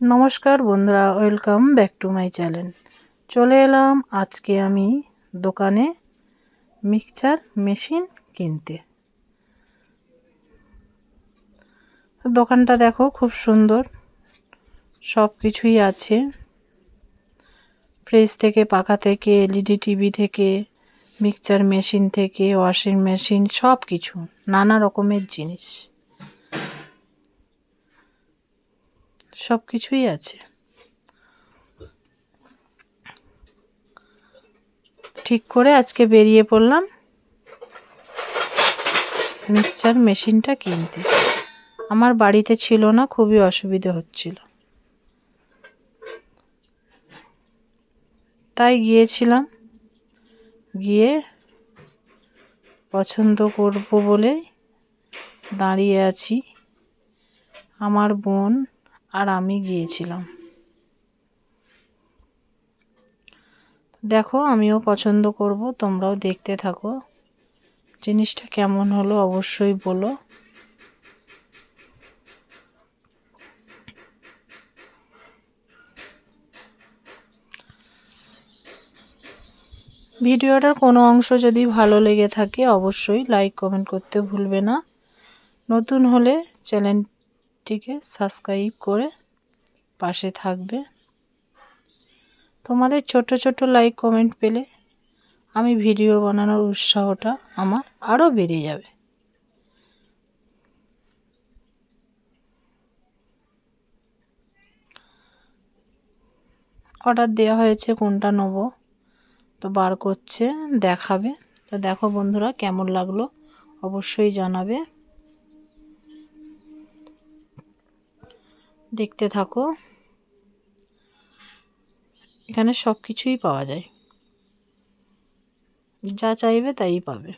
নমস্কার বন্ধুরা, welcome back to my channel. চলে এলাম আজকে আমি দোকানে মিক্সচার মেশিন কিনতে। দোকানটা দেখো খুব সুন্দর, সব কিছুই আছে। ফ্রিজ থেকে, পাখা থেকে, এলইডি টিভি থেকে, মিক্সচার মেশিন থেকে, ওয়াশিং মেশিন, সব কিছু, নানা রকমের জিনিস। সব কিছুই আছে। ঠিক করে আজকে বেরিয়ে পড়লাম। মিক্সচার মেশিনটা কিনতে। আমার বাড়িতে ছিল না, খুবই অসুবিধে হচ্ছিল। তাই গিয়েছিলাম। গিয়ে পছন্দ করব বলে দাঁড়িয়ে আছি। আমার বোন আর আমি গিয়েছিলাম। দেখো, আমিও পছন্দ করব, তোমরাও দেখতে থাকো। জিনিসটা কেমন হলো অবশ্যই বলো। ভিডিওটার কোনো অংশ যদি ভালো লেগে থাকে, অবশ্যই লাইক, কমেন্ট করতে ভুলবে না। নতুন হলে চ্যানেলটিকে সাবস্ক্রাইব করে পাশে থাকবে। তোমাদের ছোট ছোট লাইক কমেন্ট পেলে আমি ভিডিও বানানোর উৎসাহটা আমার আরও বেড়ে যাবে। অর্ডার দেওয়া হয়েছে কোনটা নেব? তো বার করছে, দেখাবে। তো দেখো বন্ধুরা কেমন লাগল, অবশ্যই জানাবে। দেখতে থাকো। এখানে সব কিছুই পাওয়া যায়। যা চাইবে তাই পাবে।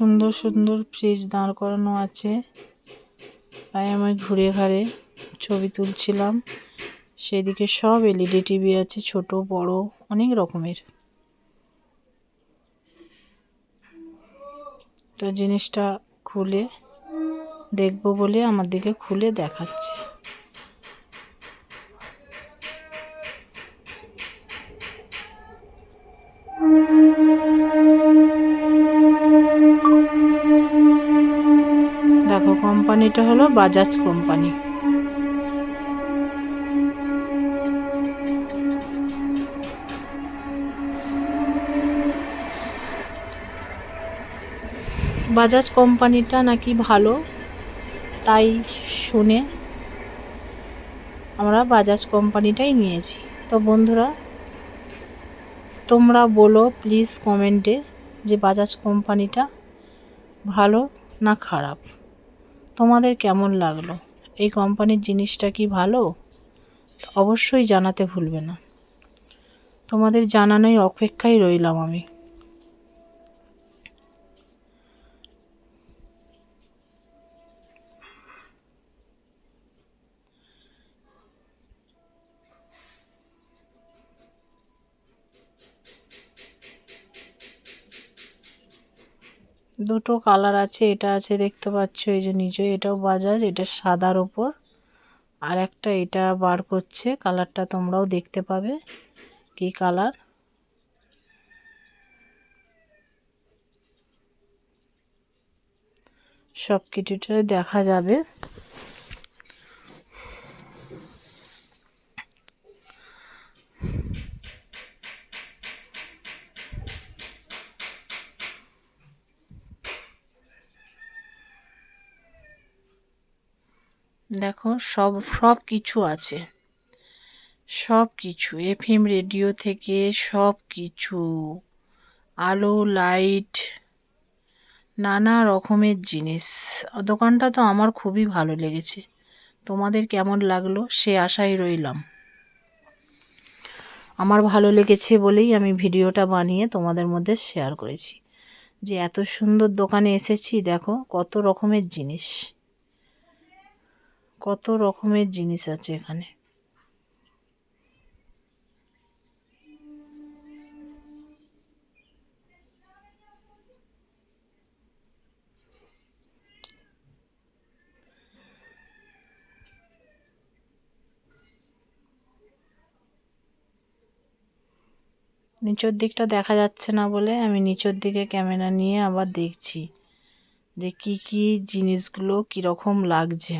সুন্দর সুন্দর ফ্রিজ দাঁড় করানো আছে। তাই আমি ঘুরে ঘাড়ে ছবি তুলছিলাম। সেদিকে সব এলইডি টিভি আছে, ছোট, বড়, অনেক রকমের। তো জিনিসটা খুলে দেখব বলে আমার দিকে খুলে দেখাচ্ছে। দেখো, কোম্পানিটা হলো বাজাজ কোম্পানি। বাজাজ কোম্পানিটা নাকি ভালো, তাই শুনে আমরা বাজাজ কোম্পানিটাই নিয়েছি। তো বন্ধুরা, তোমরা বলো প্লিজ কমেন্টে যে বাজাজ কোম্পানিটা ভালো না খারাপ। তোমাদের কেমন লাগল? এই কোম্পানির জিনিসটা কি ভালো? অবশ্যই জানাতে ভুলবে না। তোমাদের জানানোই অপেক্ষায় রইলাম আমি। দুটো কালার আছে, এটা আছে দেখতে পাচ্ছ, এই যে নিচে এটাও বাজাজ, এটা সাদার ওপর। আর একটা এটা বার করছে, কালারটা তোমরাও দেখতে পাবে কি কালার। সব কিছুটা দেখা যাবে। দেখো, সব সব কিছু আছে। সব কিছু এফএম রেডিও থেকে সব কিছু। আলো লাইট নানা রকমের জিনিস। দোকানটা তো আমার খুবই ভালো লেগেছে। তোমাদের কেমন লাগল? সে আশায় রইলাম। আমার ভালো লেগেছে বলেই আমি ভিডিওটা বানিয়ে তোমাদের মধ্যে শেয়ার করেছি। যে এত সুন্দর দোকানে এসেছি, দেখো, কত রকমের জিনিস। কত রকমের জিনিস আছে এখানে। নিচের দিকটা দেখা যাচ্ছে না বলে আমি নিচের দিকে ক্যামেরা নিয়ে আবার দেখছি যে কি কি জিনিসগুলো কীরকম লাগছে।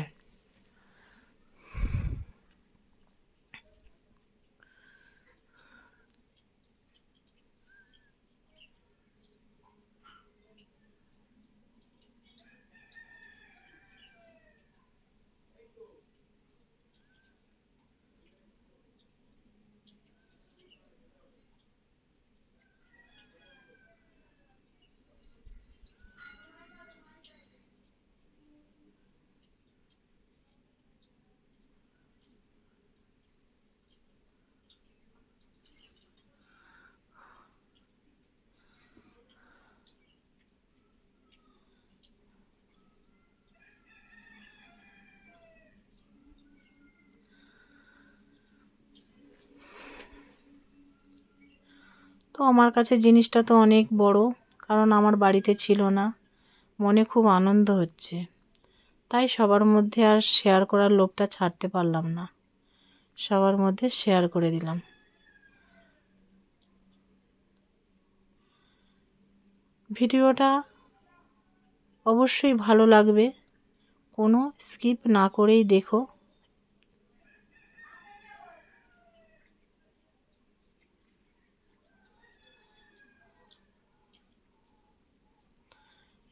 তো আমার কাছে জিনিসটা তো অনেক বড়, কারণ আমার বাড়িতে ছিল না। মনে খুব আনন্দ হচ্ছে। তাই সবার মধ্যে আর শেয়ার করার লোভটা ছাড়তে পারলাম না। সবার মধ্যে শেয়ার করে দিলাম। ভিডিওটা অবশ্যই ভালো লাগবে। কোনো স্কিপ না করেই দেখো।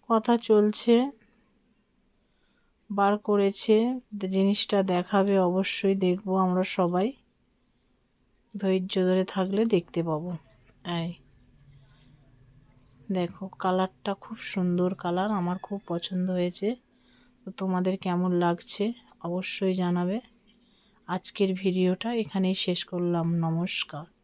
কথা চলছে, বার করেছে, জিনিসটা দেখাবে, অবশ্যই দেখব আমরা সবাই। ধৈর্য ধরে থাকলে দেখতে পাবো। এই দেখো, কালারটা খুব সুন্দর কালার, আমার খুব পছন্দ হয়েছে। তো তোমাদের কেমন লাগছে অবশ্যই জানাবে। আজকের ভিডিওটা এখানেই শেষ করলাম। নমস্কার।